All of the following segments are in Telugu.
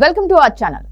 Welcome to our channel.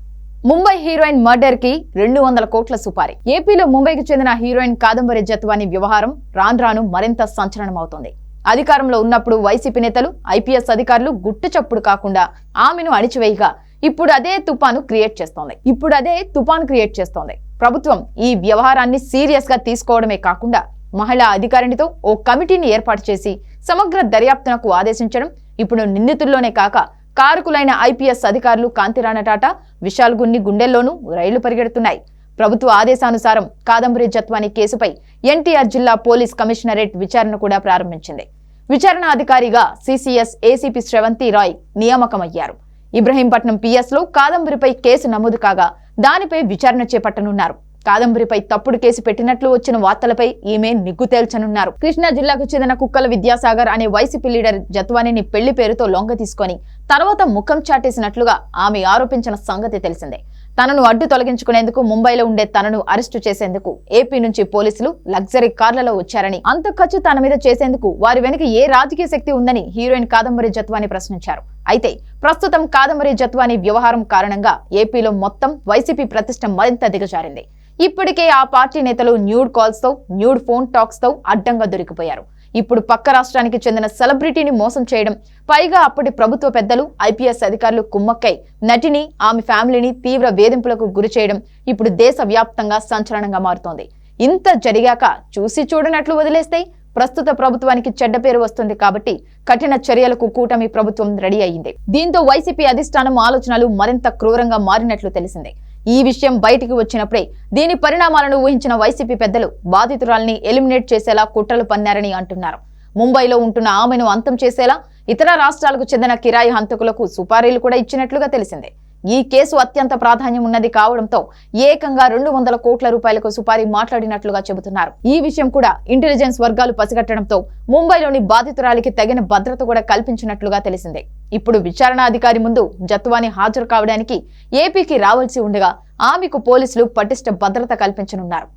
Mumbai heroine మర్డర్కి రెండు వందల కోట్ల సుపారీ. ఏపీలో ముంబైకి చెందిన హీరోయిన్ కాదంబరి జత్వాని వ్యవహారం రాను రాను మరింత సంచలనమవుతోంది. అధికారంలో ఉన్నప్పుడు వైసీపీ నేతలు ఐపీఎస్ అధికారులు గుట్టు చప్పుడు కాకుండా ఆమెను అణిచివేయగా ఇప్పుడు అదే తుపాను క్రియేట్ చేస్తోంది. ఇప్పుడు అదే తుపాను క్రియేట్ చేస్తోంది. ప్రభుత్వం ఈ వ్యవహారాన్ని సీరియస్గా తీసుకోవడమే కాకుండా మహిళా అధికారినితో ఓ కమిటీని ఏర్పాటు చేసి సమగ్ర దర్యాప్తునకు ఆదేశించడం ఇప్పుడు నిందితుల్లోనే కాక కారకులైన ఐపీఎస్ అధికారులు కాంతిరాణ టాటా విశాల్ గున్ని గుండెల్లోనూ రైళ్ళు పరిగెడుతున్నాయి. ప్రభుత్వ ఆదేశానుసారం కాదంబరి జత్వాని కేసుపై ఎన్టీఆర్ జిల్లా పోలీస్ కమిషనరేట్ విచారణ కూడా ప్రారంభించింది. విచారణ అధికారిగా సిసిఎస్ ఏసీపీ శ్రవంతి రాయ్ నియామకమయ్యారు. ఇబ్రహీంపట్నం పిఎస్లో కాదంబరిపై కేసు నమోదు కాగా దానిపై విచారణ చేపట్టనున్నారు. కాదంబరిపై తప్పుడు కేసు పెట్టినట్లు వచ్చిన వార్తలపై ఈమె నిగ్గు తేల్చనున్నారు. కృష్ణా జిల్లాకు చెందిన కుక్కల విద్యాసాగర్ అనే వైసీపీ లీడర్ జత్వానిని పెళ్ళి పేరుతో లొంగ తీసుకొని తర్వాత ముఖం చాటేసినట్లుగా ఆమె ఆరోపించిన సంగతి తెలిసిందే. తనను అడ్డు తొలగించుకునేందుకు ముంబైలో ఉండే తనను అరెస్టు చేసేందుకు ఏపీ నుంచి పోలీసులు లగ్జరీ కార్లలో వచ్చారని అంత ఖర్చు తన మీద చేసేందుకు వారి వెనుక ఏ రాజకీయ శక్తి ఉందని హీరోయిన్ కాదంబరి జత్వాని ప్రశ్నించారు. అయితే ప్రస్తుతం కాదంబరి జత్వాని వ్యవహారం కారణంగా ఏపీలో మొత్తం వైసీపీ ప్రతిష్ట మరింత దిగజారింది. ఇప్పటికే ఆ పార్టీ నేతలు న్యూడ్ కాల్స్తో న్యూడ్ ఫోన్ టాక్స్తో అడ్డంగా దొరికిపోయారు. ఇప్పుడు పక్క రాష్ట్రానికి చెందిన సెలబ్రిటీని మోసం చేయడం పైగా అప్పటి ప్రభుత్వ పెద్దలు ఐపీఎస్ అధికారులు కుమ్మక్కై నటిని ఆమె ఫ్యామిలీని తీవ్ర వేధింపులకు గురి చేయడం ఇప్పుడు దేశవ్యాప్తంగా సంచలనంగా మారుతోంది. ఇంత జరిగాక చూసి చూడనట్లు వదిలేస్తే ప్రస్తుత ప్రభుత్వానికి చెడ్డ పేరు వస్తుంది కాబట్టి కఠిన చర్యలకు కూటమి ప్రభుత్వం రెడీ అయింది దీంతో వైసీపీ అధిష్టానం ఆలోచనలు మరింత క్రూరంగా మారినట్లు తెలిసిందే. ఈ విషయం బయటికి వచ్చినప్పుడే దీని పరిణామాలను ఊహించిన వైసీపీ పెద్దలు బాధితురాల్ని ఎలిమినేట్ చేసేలా కుట్రలు పన్నారని అంటున్నారు. ముంబైలో ఉంటున్న ఆమెను అంతం చేసేలా ఇతర రాష్ట్రాలకు చెందిన కిరాయి హంతకులకు సుపారీలు కూడా ఇచ్చినట్లుగా తెలిసిందే. ఈ కేసు అత్యంత ప్రాధాన్యం ఉన్నది కావడంతో ఏకంగా రెండు వందల కోట్ల రూపాయలకు సుపారీ మాట్లాడినట్లుగా చెబుతున్నారు. ఈ విషయం కూడా ఇంటెలిజెన్స్ వర్గాలు పసిగట్టడంతో ముంబైలోని బాధితురాలికి తగిన భద్రత కూడా కల్పించినట్లుగా తెలిసిందే. ఇప్పుడు విచారణాధికారి ముందు జత్వాని హాజరు కావడానికి ఏపీకి రావాల్సి ఉండగా ఆమెకు పోలీసులు పటిష్ట భద్రత కల్పించనున్నారు.